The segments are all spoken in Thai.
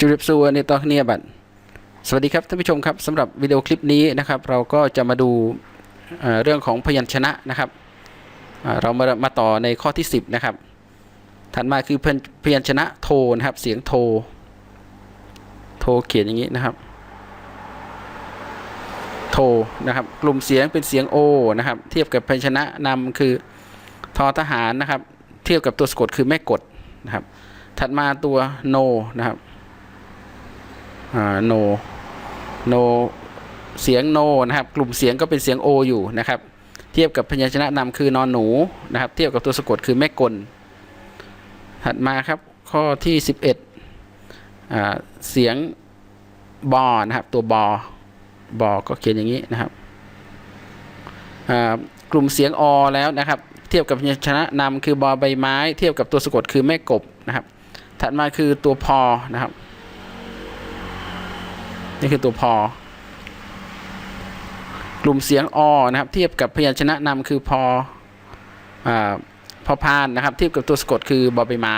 จุริบซัวในตอนนี้บัตสวัสดีครับท่านผู้ชมครับสำหรับวิดีโอคลิปนี้นะครับ เราก็จะมาดูเเรื่องของพยัญชนะนะครับเรามามาต่อในข้อที่ 10 นะครับ ถัดมาคือพยัญชนะโทนะครับ เสียงโท โทเขียนอย่างนี้นะครับ โทนะครับ กลุ่มเสียงเป็นเสียงโอนะครับ เทียบกับพยัญชนะนำคือทอทหารนะครับ เทียบกับตัวสะกดคือแม่กดนะครับ ถัดมาตัวโนนะครับ โนโนเสียงโนนะครับ กลุ่มเสียงก็เป็นเสียงโออยู่นะครับ เทียบกับพยัญชนะนำคือนอนหนูนะครับ เทียบกับตัวสะกดคือแม่กล ถัดมาครับข้อที่ 11อ่าเสียงบอนะครับ ตัวบอบอก็เขียนอย่างนี้นะครับกลุ่มเสียงอแล้วนะครับ เทียบกับพยัญชนะนำคือบอใบไม้ เทียบกับตัวสะกดคือแม่กบนะครับ ถัดมาคือตัวพอนะครับ นี่คือตัวพอกลุ่มเสียงอนะครับ เทียบกับพยัญชนะนำคือพออพอพานนะครับ เทียบกับตัวสะกดคือบอใบไม้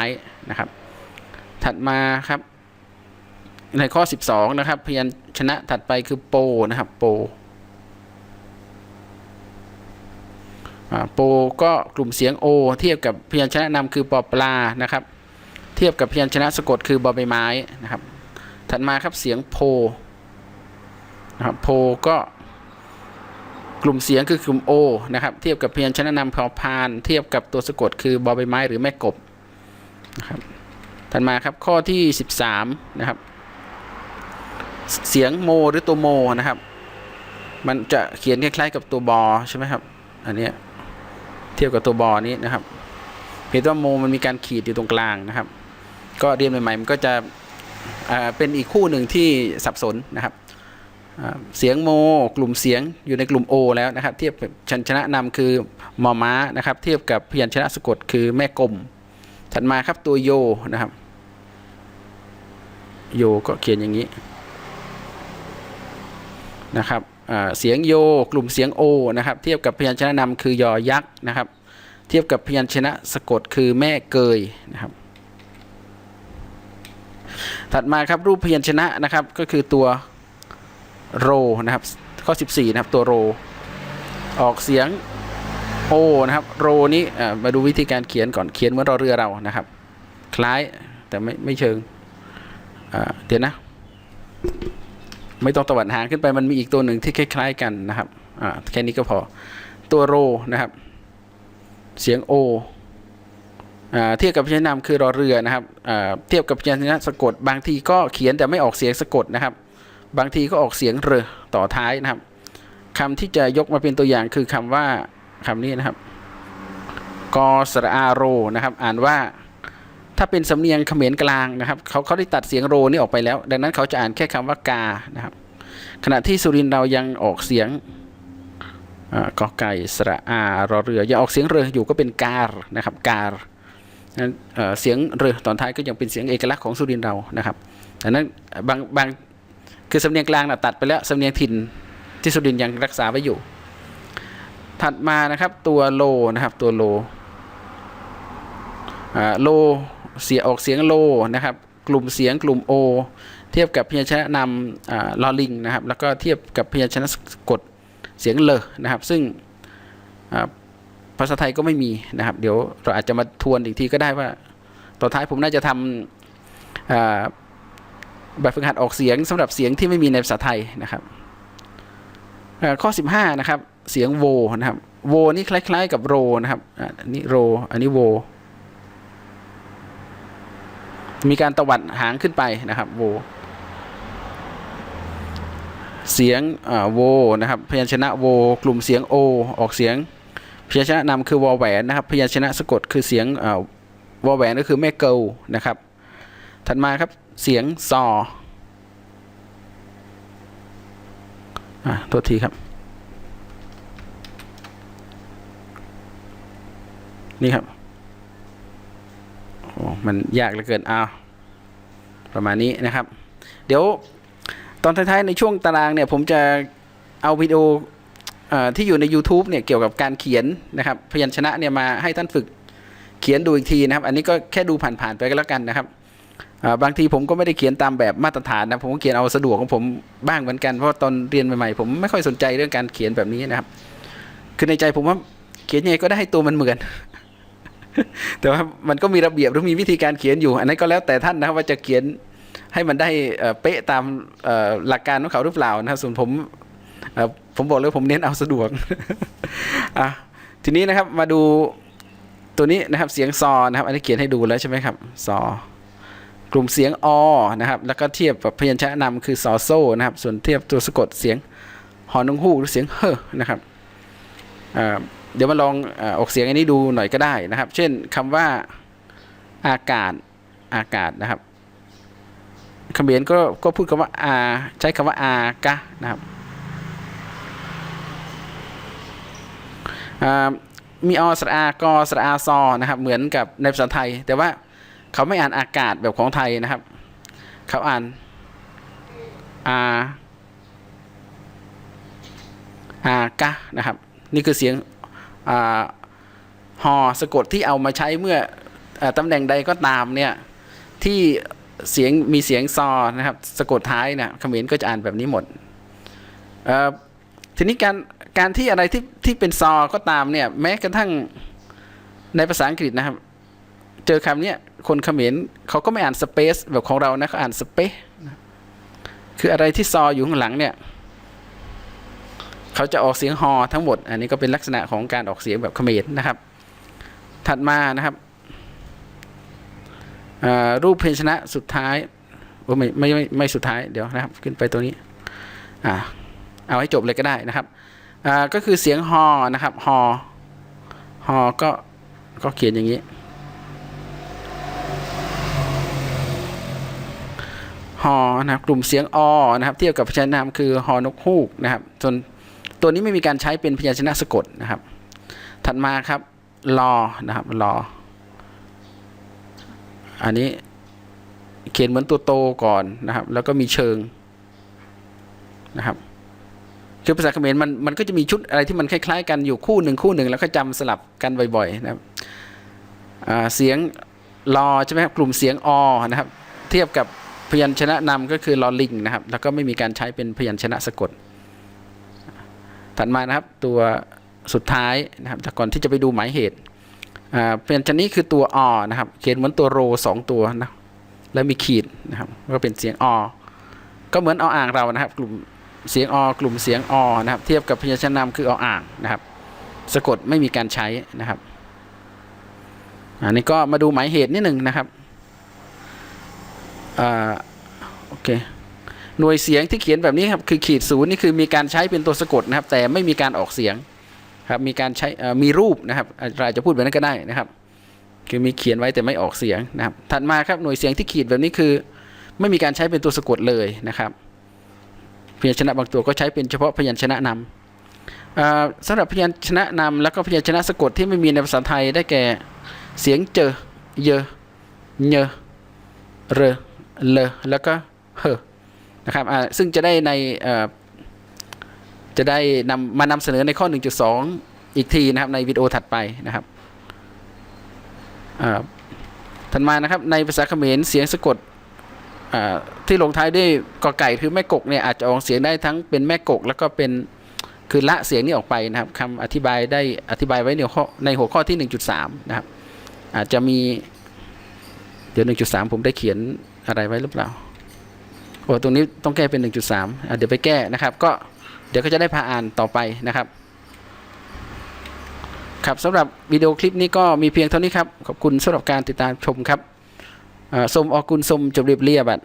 นะครับ ถัดมาครับในข้อ 12 นะครับ พยัญชนะถัดไปคือโปนะครับ โปโปก็กลุ่มเสียงโอเทียบกับพยัญชนะนำคือปอปลานะครับ เทียบกับพยัญชนะสะกดคือบอใบไม้นะครับ ถัดมาครับเสียงโพ นะครับโพก็กลุ่มเสียงคือกลุ่มโอนะครับ เทียบกับเพียัญชนะนำพอพาน เทียบกับตัวสะกดคือบอใบไม้หรือแม่กบนะครับถัดมาครับข้อที่ 13 นะครับ เสียงโมหรือตัวโมนะครับ มันจะเขียนคล้ายๆกับตัวบอใช่ไหมครับ อันนี้เทียบกับตัวบอนี้นะครับเพียงแต่ว่าโมมันมีการขีดอยู่ตรงกลางนะครับ ก็เรียนใหม่ๆมันก็จะเป็นอีกคู่หนึ่งที่สับสนนะครับ เสียงโม กลุ่มเสียงอยู่ในกลุ่ม O แล้วนะครับ เทียบชันชนะนำคือมอม้านะครับ เทียบกับพยัญชนะสะกดคือแม่กลม ถัดมาครับตัวโยนะครับ โยก็เขียนอย่างนี้นะครับเสียงโย กลุ่มเสียง O นะครับ เทียบกับพยัญชนะนำคือยอยักษ์นะครับ เทียบกับพยัญชนะสะกดคือแม่เกยนะครับถัดมาครับรูปพยัญชนะนะครับก็คือตัว โรนะครับ ข้อ 14 นะครับ ตัวโร ออกเสียงโอนะครับ โรนี้มาดูวิธีการเขียนก่อนเขียนเหมือนรอเรือเรานะครับ คล้ายแต่ไม่ไม่เชิงเดี๋ยวนะ ไม่ต้องตวัดหางขึ้นไปมันมีอีกตัวหนึ่งที่คล้ายๆกันนะครับแค่นี้ก็พอตัวโรนะครับ เสียงโอเทียบกับพยัญชนะคือรอเรือนะครับเทียบกับพยัญชนะสะกดบางทีก็เขียนแต่ไม่ออกเสียงสะกดนะครับ บางทีก็ออกเสียงเรอต่อท้ายนะครับคำที่จะยกมาเป็นตัวอย่างคือคำว่าคำนี้นะครับกอสระอาโรนะครับ อ่านว่าถ้าเป็นสำเนียงเขมรกลางนะครับเขาเขาได้ตัดเสียงโรนี่ออกไปแล้ว ดังนั้นเขาจะอ่านแค่คำว่ากานะครับ ขณะที่สุรินเรายังออกเสียงอากอไก่สระอารอเรือยังออกเสียงเรืออยู่ก็เป็นการนะครับการเสียงเรือตอนท้ายก็ยังเป็นเสียงเอกลักษณ์ของสุรินเรานะครับดังนั้นบางบาง คือสำเนียงกลางนะตัดไปแล้วสำเนียงถิ่นที่สุรินยังรักษาไว้อยู่ ถัดมานะครับตัวโลนะครับตัวโลอ่าโลเสียออกเสียงโลนะครับ กลุ่มเสียงกลุ่มโอเทียบกับพยัญชนะนำลอลิงนะครับ แล้วก็เทียบกับพยัญชนะกดเสียงเลนะครับ ซึ่งภาษาไทยก็ไม่มีนะครับ เดี๋ยวเราอาจจะมาทวนอีกทีก็ได้ว่าตอนท้ายผมน่าจะทำอ่า แบบฝึกหัดออกเสียงสำหรับเสียงที่ไม่มีในภาษาไทยนะครับอ่าข้อ 15 นะครับ เสียงโวนะครับโวนี่คล้าย ๆ กับโรนะครับอันนี้โรอันนี้โว มีการตวัดหางขึ้นไปนะครับโว เสียงโวนะครับ พยัญชนะโว กลุ่มเสียงโอ ออกเสียง พยัญชนะนำคือวอแหวนนะครับ พยัญชนะสะกดคือเสียงวอแหวนก็คือแม่เกลนะครับ ถัดมาครับเสียงซอ อะโทษทีครับ นี่ครับโอ้มันยากเหลือเกินอ้าวประมาณนี้นะครับ เดี๋ยวตอนท้ายๆ ในช่วงตารางเนี่ย ผมจะเอาวิดีโอที่อยู่ใน YouTube เนี่ย เกี่ยวกับการเขียนนะครับ พยัญชนะเนี่ยมาให้ท่านฝึกเขียนดูอีกทีนะครับ อันนี้ก็แค่ดูผ่านๆไปก็แล้วกันนะครับ บางทีผมก็ไม่ได้เขียนตามแบบมาตรฐานนะผมก็เขียนเอาสะดวกของผมบ้างเหมือนกันเพราะตอนเรียนใหม่ๆผมไม่ค่อยสนใจเรื่องการเขียนแบบนี้นะครับ คือในใจผมว่าเขียนยังไงก็ได้ให้ตัวมันเหมือน แต่ว่ามันก็มีระเบียบหรือมีวิธีการเขียนอยู่ อันนั้นก็แล้วแต่ท่านนะครับว่าจะเขียนให้มันได้เป๊ะตามหลักการของเขาหรือเปล่านะครับส่วนผมผมบอกเลยผมเน้นเอาสะดวกอะทีนี้นะครับมาดูตัวนี้นะครับเสียงซอนะครับ อันนี้เขียนให้ดูแล้วใช่ไหมครับซอ กลุ่มเสียงอนะครับ แล้วก็เทียบกับพยัญชนะนำคือซอโซนะครับ ส่วนเทียบตัวสะกดเสียงหอนงฮูกหรือเสียงเฮนะครับเดี๋ยวมาลองอออกเสียงอันนี้ดูหน่อยก็ได้นะครับ เช่นคำว่าอากาศอากาศนะครับเขมรก็ก็พูดคำว่าอาใช้คำว่าอากะนะครับมีอสระอากอสระอาซอนะครับ เหมือนกับในภาษาไทย แต่ว่า เขาไม่อ่านอากาศแบบของไทยนะครับ เขาอ่านอาอากะนะครับ นี่คือเสียงอาฮอสะกดที่เอามาใช้เมื่ออตำแหน่งใดก็ตามเนี่ยที่เสียงมีเสียงซอนะครับ สะกดท้ายนี่ยเขมรก็จะอ่านแบบนี้หมดทีนี้การการที่อะไรที่ที่เป็นซอก็ตามเนี่ยแม้กระทั่งในภาษาอังกฤษนะครับ เจอคำเนี้ย คนเขมรเขาก็ไม่อ่านสเปซแบบของเรานะเขาอ่านสเปซคืออะไรที่ซออยู่ข้างหลังเนี่ย เขาจะออกเสียงฮอทั้งหมด อันนี้ก็เป็นลักษณะของการออกเสียงแบบเขมรนะครับ ถัดมานะครับรูปเพลงชนะสุดท้ายโอ้ไม่ไม่ไม่ไม่สุดท้ายเดี๋ยวนะครับ ขึ้นไปตัวนี้อ่าเอาให้จบเลยก็ได้นะครับอ่าก็คือเสียงฮอนะครับฮอฮอก็ก็เขียนอย่างนี้ ฮอนะครับกลุ่มเสียงอนะครับเทียบกับพยัญชนะนามคือฮอนกฮูกนะครับส่วนตัวนี้ไม่มีการใช้เป็นพยัญชนะสะกดนะครับ ถัดมาครับรอนะครับรออันนี้เขียนเหมือนตัวโตก่อนนะครับ แล้วก็มีเชิงนะครับคือภาษาเขมรมันมันก็จะมีชุดอะไรที่มันคล้ายๆ กันอยู่คู่หนึ่งคู่หนึ่งแล้วก็จำสลับกันบ่อยๆนะครับเสียงรอใช่ไหมครับกลุ่มเสียงอนะครับ เทียบกับ พยัญชนะนำก็คือลอลิงนะครับ แล้วก็ไม่มีการใช้เป็นพยัญชนะสะกด ถัดมานะครับตัวสุดท้ายนะครับแต่ก่อนที่จะไปดูหมายเหตุอ่าพยัญชนะนี้คือตัวอนะครับ เขียนเหมือนตัวโรสองตัวนะแล้วมีขีดนะครับก็เป็นเสียงอก็เหมือนออ่างเรานะครับ กลุ่มเสียงอกลุ่มเสียงอนะครับ เทียบกับพยัญชนะนาคือออ่างนะครับ สะกดไม่มีการใช้นะครับอันนี้ก็มาดูหมายเหตุนิดหนึ่งนะครับ โอเคหน่วยเสียงที่เขียนแบบนี้ครับคือขีดศูนย์นี่คือมีการใช้เป็นตัวสะกดนะครับ แต่ไม่มีการออกเสียงครับมีการใช้อ่อมีรูปนะครับอาจจะพูดแบบนั้นก็ได้นะครับ คือมีเขียนไว้แต่ไม่ออกเสียงนะครับ ถัดมาครับหน่วยเสียงที่ขีดแบบนี้คือ ไม่มีการใช้เป็นตัวสะกดเลยนะครับพยัญชนะบางตัวก็ใช้เป็นเฉพาะพยัญชนะนำอ่าสำหรับพยัญชนะนำแล้วก็พยัญชนะสะกดที่ไม่มีในภาษาไทยได้แก่เสียงเจอเยอเนอเร เลแล้วก็เฮนะครับอ่าซึ่งจะได้ในอ่อจะได้นำมานำเสนอในข้อ 1.2 อีกทีนะครับในวิดีโอถัดไปนะครับอ่าถัดมานะครับในภาษาเขมรเสียงสะกดอ่าที่ลงท้ายด้วยกอไก่คือแม่กกเนี่ยอาจจะออกเสียงได้ทั้งเป็นแม่กก แล้วก็เป็นคือละเสียงนี้ออกไปนะครับคำอธิบายได้อธิบายไว้ในข้อในหัวข้อที่ 1.3 นะครับ อาจจะมีเดี๋ยว 1.3 ผมได้เขียน อะไรไว้หรือเปล่าโอ้ตรงนี้ต้องแก้เป็น 1.3อะเดี๋ยวไปแก้นะครับ ก็เดี๋ยวก็จะได้พาอ่านต่อไปนะครับ ครับสำหรับวิดีโอคลิปนี้ก็มีเพียงเท่านี้ครับ ขอบคุณสำหรับการติดตามชมครับสมออกุลสมจบเรียบเรียบัด